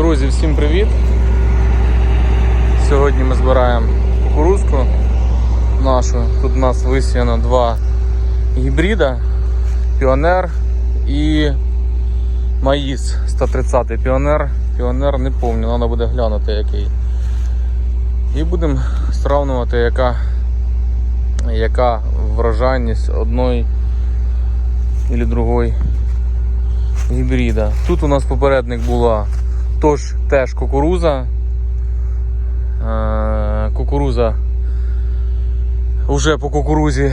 Друзі, всім привіт! Сьогодні ми збираємо кукурузку нашу. Тут у нас висіяно два гібрида, Піонер і Маїс 130 Піонер. Піонер не пам'ятаю, треба буде глянути який. І будемо сравнувати, яка, яка врожайність одної і другої гібрида. Тут у нас попередник була тож теж кукуруза. Е, Кукуруза вже по кукурузі,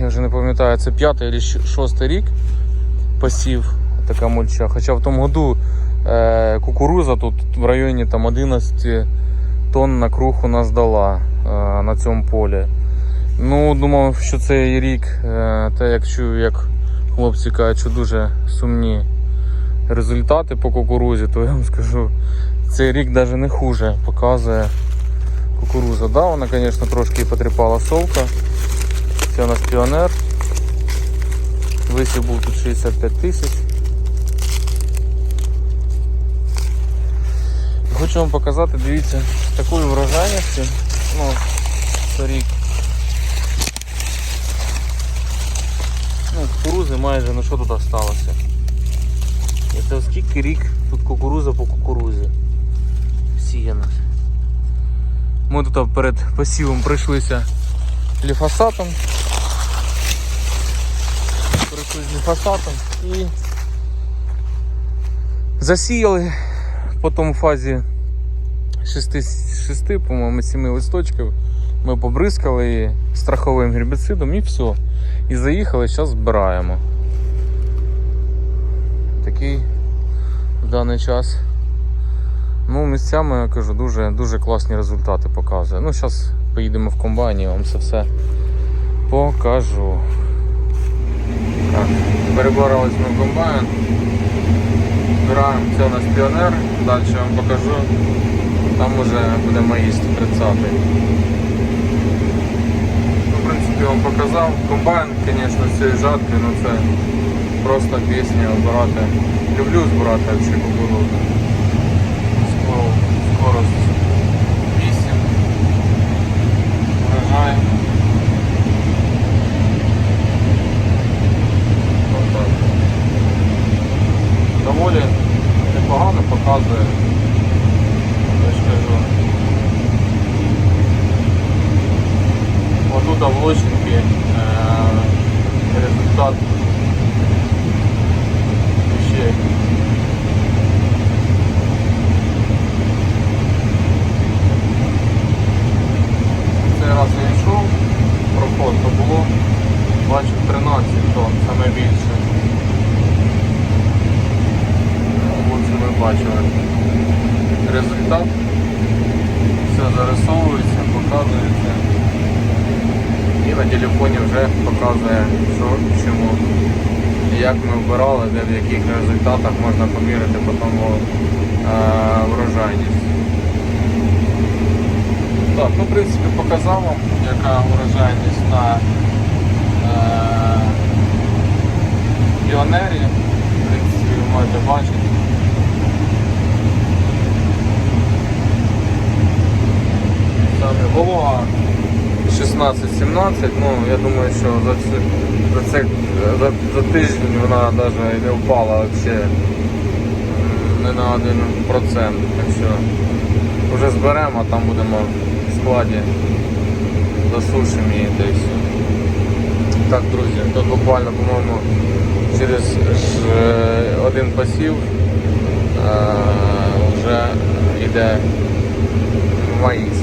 я вже не пам'ятаю, це п'ятий або шостий рік посів така мульча. Хоча в тому году е, кукуруза тут в районі там, 11 тонн на круг у нас дала е, на цьому полі. Ну, думав, що цей рік, те як чую, як хлопці кажуть, що дуже сумні результати по кукурузі, то я вам скажу, цей рік навіть не хуже показує кукуруза. Да, вона, звісно, трошки потріпала совка. Це у нас піонер. Висів був тут 65 тисяч. Хочу вам показати, дивіться, з такою врожайністю, ну, торік. Ну, кукурузи майже, ну що тут сталося? І це скільки рік тут кукуруза по кукурузі сіяна. Ми тут перед посівом пройшлися ліфосатом. Пройшли з ліфосатом і засіяли потім у фазі 6, 6 по-моєму, 7 листочків. Ми побризкали страховим гербіцидом і все. І заїхали, зараз збираємо такий в даний час. Ну, місцями я кажу, дуже дуже класні результати показує. Ну, зараз поїдемо в комбайн і вам це все покажу. Переборолись ми в комбайн. Збираємо, це у нас піонер, далі я вам покажу. Там уже буде маїст 30 Ну, в принципі, я вам показав. Комбайн, звісно, цієї жатки, ну це просто пісня збирати. Люблю збирати взагалі кукурудзу. Скоро, скорость 8. Вражає. Отак. Доволі непогано показує. Отут в лочинки е, результат ще. Цей раз я йшов, проход то було, бачив 13 тонн, саме більше. Ось ви бачили результат. Все зарисовується, показується. І на телефоні вже показує, що чому. Як ми вбирали, де в яких результатах можна поміряти потім е, врожайність. Так, ну в принципі показав вам, яка врожайність на е, піонері. В принципі, ви можете бачити. Саме волога 16-17, ну я думаю, що за, це, за, це, за, за тиждень вона навіть не впала взагалі не на 1%. Так що вже зберемо, а там будемо складі засушимо її та все. Так, друзі, тут буквально, по-моєму, через один посів е, вже йде маїс.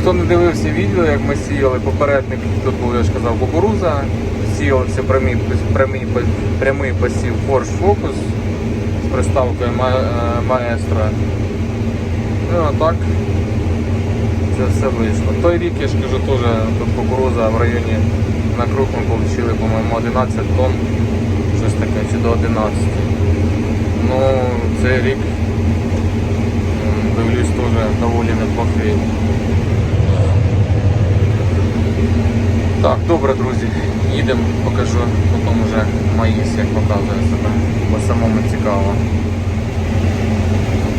Хто не дивився відео, як ми сіяли, попередник, тут був, я ж казав, кукуруза, сіявся прямий, прямий, прямий посів Porsche Focus з приставкою е, Ну а так все вийшло. Той рік, я ж кажу, теж кукуруза в районі на круг ми отримали, по-моєму, 11 тонн, щось таке, чи до 11. Ну, цей рік дивлюсь теж доволі неплохий. Так, добре, друзі, їдемо, покажу потім вже маїс, як показує себе, бо самому цікаво.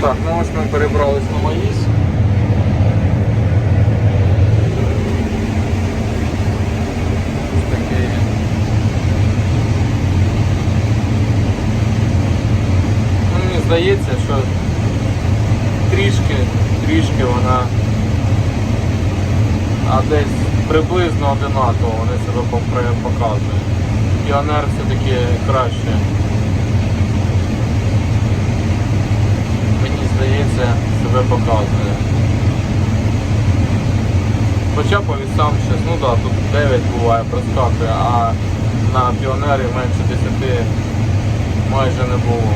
Так, ну ось ми перебрались на Маїс. Ось такий він. Ну, мені здається, що трішки, трішки вона а десь приблизно одинаково вони себе показують. Піонер все-таки краще. Мені здається, себе показує. Хоча по вісам щось, ну так, да, тут 9 буває, проскакує, а на піонері менше 10 майже не було.